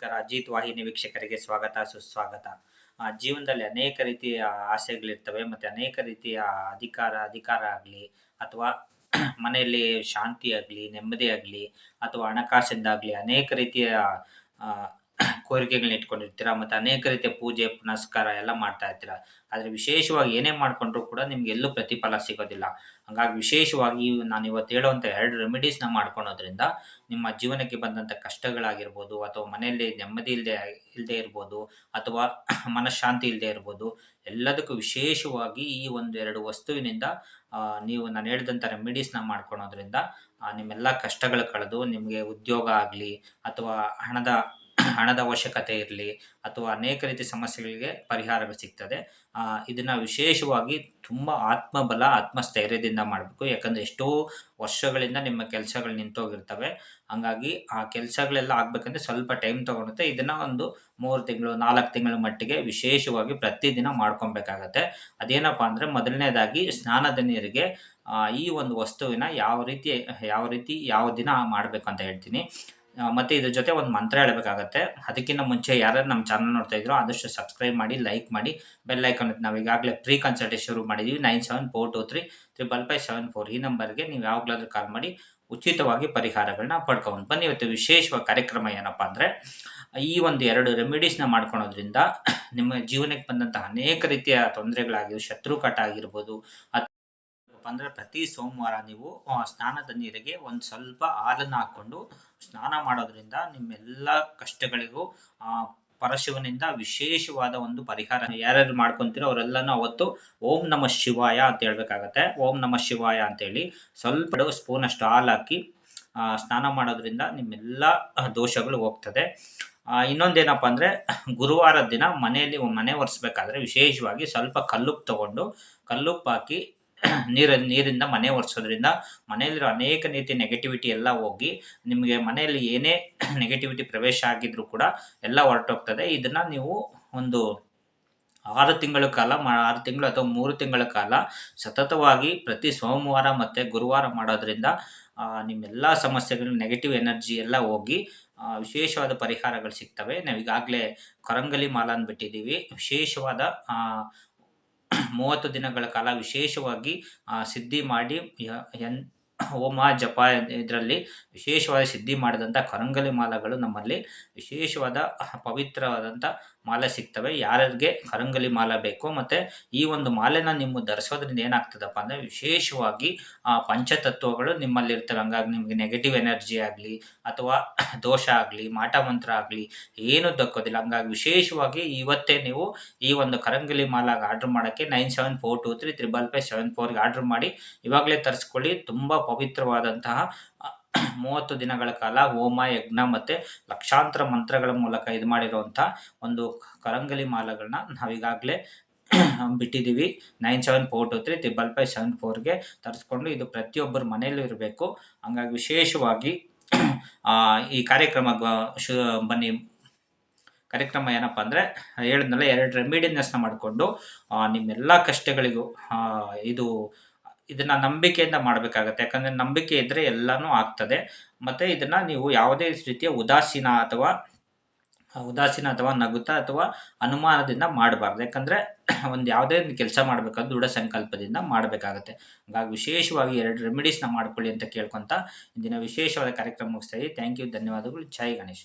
ನಮಸ್ಕಾರ. ಅಜಿತ್ ವಾಹಿನಿ ವೀಕ್ಷಕರಿಗೆ ಸ್ವಾಗತ, ಸುಸ್ವಾಗತ. ಜೀವನದಲ್ಲಿ ಅನೇಕ ರೀತಿಯ ಆಸೆಗಳಿರ್ತವೆ. ಮತ್ತು ಅನೇಕ ರೀತಿಯ ಅಧಿಕಾರ ಅಧಿಕಾರ ಆಗಲಿ, ಅಥವಾ ಮನೆಯಲ್ಲಿ ಶಾಂತಿ ಆಗಲಿ, ನೆಮ್ಮದಿ ಆಗಲಿ, ಅಥವಾ ಹಣಕಾಸಿಂದಾಗಲಿ ಅನೇಕ ರೀತಿಯ ಕೋರಿಕೆಗಳನ್ನ ಇಟ್ಕೊಂಡಿರ್ತೀರ ಮತ್ತು ಅನೇಕ ರೀತಿಯ ಪೂಜೆ, ಪುನಸ್ಕಾರ ಎಲ್ಲ ಮಾಡ್ತಾ ಇರ್ತೀರ? ಆದರೆ ವಿಶೇಷವಾಗಿ ಏನೇ ಮಾಡಿಕೊಂಡ್ರೂ ಕೂಡ ನಿಮ್ಗೆ ಎಲ್ಲೂ ಪ್ರತಿಫಲ ಸಿಗೋದಿಲ್ಲ. ಹಾಗಾಗಿ ವಿಶೇಷವಾಗಿ ನಾನು ಇವತ್ತು ಹೇಳುವಂಥ ಎರಡು ರೆಮಿಡೀಸ್ನ ಮಾಡ್ಕೊಳೋದ್ರಿಂದ ನಿಮ್ಮ ಜೀವನಕ್ಕೆ ಬಂದಂಥ ಕಷ್ಟಗಳಾಗಿರ್ಬೋದು ಅಥವಾ ಮನೆಯಲ್ಲಿ ನೆಮ್ಮದಿ ಇಲ್ಲದೆ ಇಲ್ಲದೆ ಇರ್ಬೋದು ಅಥವಾ ಮನಃಶಾಂತಿ ಇಲ್ಲದೆ ಇರ್ಬೋದು ಎಲ್ಲದಕ್ಕೂ ವಿಶೇಷವಾಗಿ ಈ ಒಂದು ಎರಡು ವಸ್ತುವಿನಿಂದ ನೀವು ನಾನು ಹೇಳಿದಂಥ ರೆಮಿಡೀಸ್ನ ಮಾಡ್ಕೊಳೋದ್ರಿಂದ ನಿಮ್ಮೆಲ್ಲ ಕಷ್ಟಗಳು ಕಳೆದು ನಿಮಗೆ ಉದ್ಯೋಗ ಆಗಲಿ ಅಥವಾ ಹಣದ ಹಣದ ಅವಶ್ಯಕತೆ ಇರಲಿ ಅಥವಾ ಅನೇಕ ರೀತಿ ಸಮಸ್ಯೆಗಳಿಗೆ ಪರಿಹಾರ ಸಿಗ್ತದೆ. ಇದನ್ನು ವಿಶೇಷವಾಗಿ ತುಂಬ ಆತ್ಮಬಲ, ಆತ್ಮಸ್ಥೈರ್ಯದಿಂದ ಮಾಡಬೇಕು. ಯಾಕಂದರೆ ಎಷ್ಟೋ ವರ್ಷಗಳಿಂದ ನಿಮ್ಮ ಕೆಲಸಗಳು ನಿಂತೋಗಿರ್ತವೆ. ಹಂಗಾಗಿ ಆ ಕೆಲಸಗಳೆಲ್ಲ ಆಗಬೇಕಂದ್ರೆ ಸ್ವಲ್ಪ ಟೈಮ್ ತೊಗೊಳುತ್ತೆ. ಇದನ್ನು ಒಂದು ಮೂರು ತಿಂಗಳು, ನಾಲ್ಕು ತಿಂಗಳ ಮಟ್ಟಿಗೆ ವಿಶೇಷವಾಗಿ ಪ್ರತಿದಿನ ಮಾಡ್ಕೊಬೇಕಾಗತ್ತೆ. ಅದೇನಪ್ಪ ಅಂದರೆ ಮೊದಲನೇದಾಗಿ ಸ್ನಾನದ ನೀರಿಗೆ ಈ ಒಂದು ವಸ್ತುವಿನ ಯಾವ ರೀತಿ ಯಾವ ರೀತಿ ಯಾವ ದಿನ ಮಾಡಬೇಕು ಅಂತ ಹೇಳ್ತೀನಿ. ಮತ್ತೆ ಇದ್ರ ಜೊತೆ ಒಂದು ಮಂತ್ರ ಹೇಳಬೇಕಾಗತ್ತೆ. ಅದಕ್ಕಿಂತ ಮುಂಚೆ ಯಾರ್ಯಾರು ನಮ್ಮ ಚಾನಲ್ ನೋಡ್ತಾ ಇದ್ರು ಆದಷ್ಟು ಸಬ್ಸ್ಕ್ರೈಬ್ ಮಾಡಿ ಲೈಕ್ ಮಾಡಿ. ಬೆಲ್ ಐಕಾನ್ ನಾವು ಈಗಾಗಲೇ ಪ್ರೀ ಕನ್ಸಲ್ಟೇಷನ್ ಶುರು ಮಾಡಿದ್ದೀವಿ nine seven four two three triple five seven four ಈ ನಂಬರ್ಗೆ ನೀವು ಯಾವಾಗಲಾದ್ರೂ ಕಾಲ್ ಮಾಡಿ ಉಚಿತವಾಗಿ ಪರಿಹಾರಗಳನ್ನ ಪಡ್ಕೊಂಡು ಬನ್ನಿ. ಇವತ್ತು ವಿಶೇಷವಾಗಿ ಕಾರ್ಯಕ್ರಮ ಏನಪ್ಪ ಅಂದರೆ, ಈ ಒಂದು ಎರಡು ರೆಮಿಡೀಸ್ನ ಮಾಡ್ಕೊಳೋದ್ರಿಂದ ನಿಮ್ಮ ಜೀವನಕ್ಕೆ ಬಂದಂತಹ ಅನೇಕ ರೀತಿಯ ತೊಂದರೆಗಳಾಗಿರ್ಬೋದು ಶತ್ರು ಕಟ ಆಗಿರ್ಬೋದು ಅಂದರೆ ಪ್ರತಿ ಸೋಮವಾರ ನೀವು ಸ್ನಾನದ ನೀರಿಗೆ ಒಂದು ಸ್ವಲ್ಪ ಹಾಲನ್ನು ಹಾಕ್ಕೊಂಡು ಸ್ನಾನ ಮಾಡೋದ್ರಿಂದ ನಿಮ್ಮೆಲ್ಲ ಕಷ್ಟಗಳಿಗೂ ಪರಶಿವನಿಂದ ವಿಶೇಷವಾದ ಒಂದು ಪರಿಹಾರ ಯಾರ್ಯಾರು ಮಾಡ್ಕೊಂತೀರೋ ಅವರೆಲ್ಲನೂ ಅವತ್ತು ಓಂ ನಮ ಶಿವಾಯ ಅಂತ ಹೇಳ್ಬೇಕಾಗತ್ತೆ. ಓಂ ನಮ ಶಿವಾಯ ಅಂತೇಳಿ ಸ್ವಲ್ಪ ಸ್ಪೂನ್ ಅಷ್ಟು ಹಾಲು ಹಾಕಿ ಸ್ನಾನ ಮಾಡೋದ್ರಿಂದ ನಿಮ್ಮೆಲ್ಲ ದೋಷಗಳು ಹೋಗ್ತದೆ. ಇನ್ನೊಂದೇನಪ್ಪ ಅಂದರೆ ಗುರುವಾರದ ದಿನ ಮನೆಯಲ್ಲಿ ಮನೆ ಒರೆಸ್ಬೇಕಾದ್ರೆ ವಿಶೇಷವಾಗಿ ಸ್ವಲ್ಪ ಕಲ್ಲುಪ್ಪು ತಗೊಂಡು ಕಲ್ಲುಪ್ಪು ಹಾಕಿ ನೀರ ನೀರಿಂದ ಮನೆ ಒರೆಸೋದ್ರಿಂದ ಮನೆಯಲ್ಲಿರೋ ಅನೇಕ ರೀತಿ ನೆಗೆಟಿವಿಟಿ ಎಲ್ಲ ಹೋಗಿ ನಿಮಗೆ ಮನೆಯಲ್ಲಿ ಏನೇ ನೆಗೆಟಿವಿಟಿ ಪ್ರವೇಶ ಆಗಿದ್ರೂ ಕೂಡ ಎಲ್ಲ ಹೊರಟೋಗ್ತದೆ. ಇದನ್ನು ನೀವು ಒಂದು ಆರು ತಿಂಗಳ ಕಾಲ ಆರು ತಿಂಗಳು ಅಥವಾ ಮೂರು ತಿಂಗಳ ಕಾಲ ಸತತವಾಗಿ ಪ್ರತಿ ಸೋಮವಾರ ಮತ್ತು ಗುರುವಾರ ಮಾಡೋದ್ರಿಂದ ನಿಮ್ಮೆಲ್ಲ ಸಮಸ್ಯೆಗಳು ನೆಗೆಟಿವ್ ಎನರ್ಜಿ ಎಲ್ಲ ಹೋಗಿ ವಿಶೇಷವಾದ ಪರಿಹಾರಗಳು ಸಿಗ್ತವೆ. ನಾವೀಗಾಗಲೇ ಕರಂಗಲಿ ಕೊರಂಗಲಿ ಮಾಲಾನ್ ಬಿಟ್ಟಿದ್ದೀವಿ ವಿಶೇಷವಾದ ಮೂವತ್ತು ದಿನಗಳ ಕಾಲ ವಿಶೇಷವಾಗಿ ಸಿದ್ಧಿ ಮಾಡಿ ಎನ್, ಹೋಮ, ಜಪ ಇದರಲ್ಲಿ ವಿಶೇಷವಾದ ಸಿದ್ಧಿ ಮಾಡಿದಂಥ ಕರಂಗಲಿ ಮಾಲಗಳು ನಮ್ಮಲ್ಲಿ ವಿಶೇಷವಾದ ಪವಿತ್ರವಾದಂಥ ಮಾಲೆ ಸಿಗ್ತವೆ. ಯಾರ್ಯಾರಿಗೆ ಕರಂಗಲಿ ಮಾಲೆ ಬೇಕು ಮತ್ತು ಈ ಒಂದು ಮಾಲೆನ ನಿಮ್ಮ ಧರಿಸೋದ್ರಿಂದ ಏನಾಗ್ತದಪ್ಪ ಅಂದರೆ ವಿಶೇಷವಾಗಿ ಆ, ಪಂಚತತ್ವಗಳು ನಿಮ್ಮಲ್ಲಿ ಇರ್ತವೆ ಹಂಗಾಗಿ ನಿಮಗೆ ನೆಗೆಟಿವ್ ಎನರ್ಜಿ ಆಗಲಿ ಅಥವಾ ದೋಷ ಆಗಲಿ ಮಾಟ ಮಂತ್ರ ಆಗಲಿ ಏನೂ ದಕ್ಕೋದಿಲ್ಲ. ಹಂಗಾಗಿ ವಿಶೇಷವಾಗಿ ಇವತ್ತೇ ನೀವು ಈ ಒಂದು ಕರಂಗಲಿ ಮಾಲಾಗ ಆರ್ಡ್ರ್ ಮಾಡೋಕ್ಕೆ nine seven four two three triple five seven ಫೋರ್ಗೆ order ಮಾಡಿ ಇವಾಗಲೇ ತರಿಸ್ಕೊಳ್ಳಿ. ತುಂಬ ಪವಿತ್ರವಾದಂತಹ ಮೂವತ್ತು ದಿನಗಳ ಕಾಲ ಹೋಮ, ಯಜ್ಞ ಮತ್ತು ಲಕ್ಷಾಂತರ ಮಂತ್ರಗಳ ಮೂಲಕ ಇದು ಮಾಡಿರುವಂಥ ಒಂದು ಕರಂಗಲಿ ಮಾಲಗಳನ್ನ ನಾವೀಗಾಗಲೇ ಬಿಟ್ಟಿದ್ದೀವಿ nine seven four two three triple five seven ಫೋರ್ಗೆ ತರಿಸ್ಕೊಂಡು ಇದು ಪ್ರತಿಯೊಬ್ಬರ ಮನೆಯಲ್ಲೂ ಇರಬೇಕು. ಹಂಗಾಗಿ ವಿಶೇಷವಾಗಿ ಈ ಕಾರ್ಯಕ್ರಮ ಶು, ಬನ್ನಿ. ಕಾರ್ಯಕ್ರಮ ಏನಪ್ಪ ಅಂದರೆ ಹೇಳಿದ್ನಲ್ಲ, ಎರಡು ರೆಮಿಡಿನೆಸ್ನ ಮಾಡಿಕೊಂಡು ನಿಮ್ಮೆಲ್ಲ ಕಷ್ಟಗಳಿಗೂ ಇದು ಇದನ್ನು ನಂಬಿಕೆಯಿಂದ ಮಾಡಬೇಕಾಗತ್ತೆ. ಯಾಕಂದರೆ ನಂಬಿಕೆ ಇದ್ದರೆ ಎಲ್ಲನೂ ಆಗ್ತದೆ. ಮತ್ತು ಇದನ್ನು ನೀವು ಯಾವುದೇ ರೀತಿಯ ಉದಾಸೀನ ಅಥವಾ ಉದಾಸೀನ ಅಥವಾ ನಗುತ ಅಥವಾ ಅನುಮಾನದಿಂದ ಮಾಡಬಾರ್ದು. ಯಾಕಂದರೆ ಒಂದು ಯಾವುದೇ ಒಂದು ಕೆಲಸ ಮಾಡಬೇಕಾದ್ರೆ ದೃಢ ಸಂಕಲ್ಪದಿಂದ ಮಾಡಬೇಕಾಗತ್ತೆ. ಹಾಗಾಗಿ ವಿಶೇಷವಾಗಿ ಎರಡು ರೆಮಿಡೀಸ್ನ ಮಾಡ್ಕೊಳ್ಳಿ ಅಂತ ಕೇಳ್ಕೊತ ಇಂದಿನ ವಿಶೇಷವಾದ ಕಾರ್ಯಕ್ರಮ ಮುಗಿಸ್ತಾ ಇದ್ದೀವಿ ಥ್ಯಾಂಕ್ ಯು ಧನ್ಯವಾದಗಳು. ಜೈ ಗಣೇಶ್.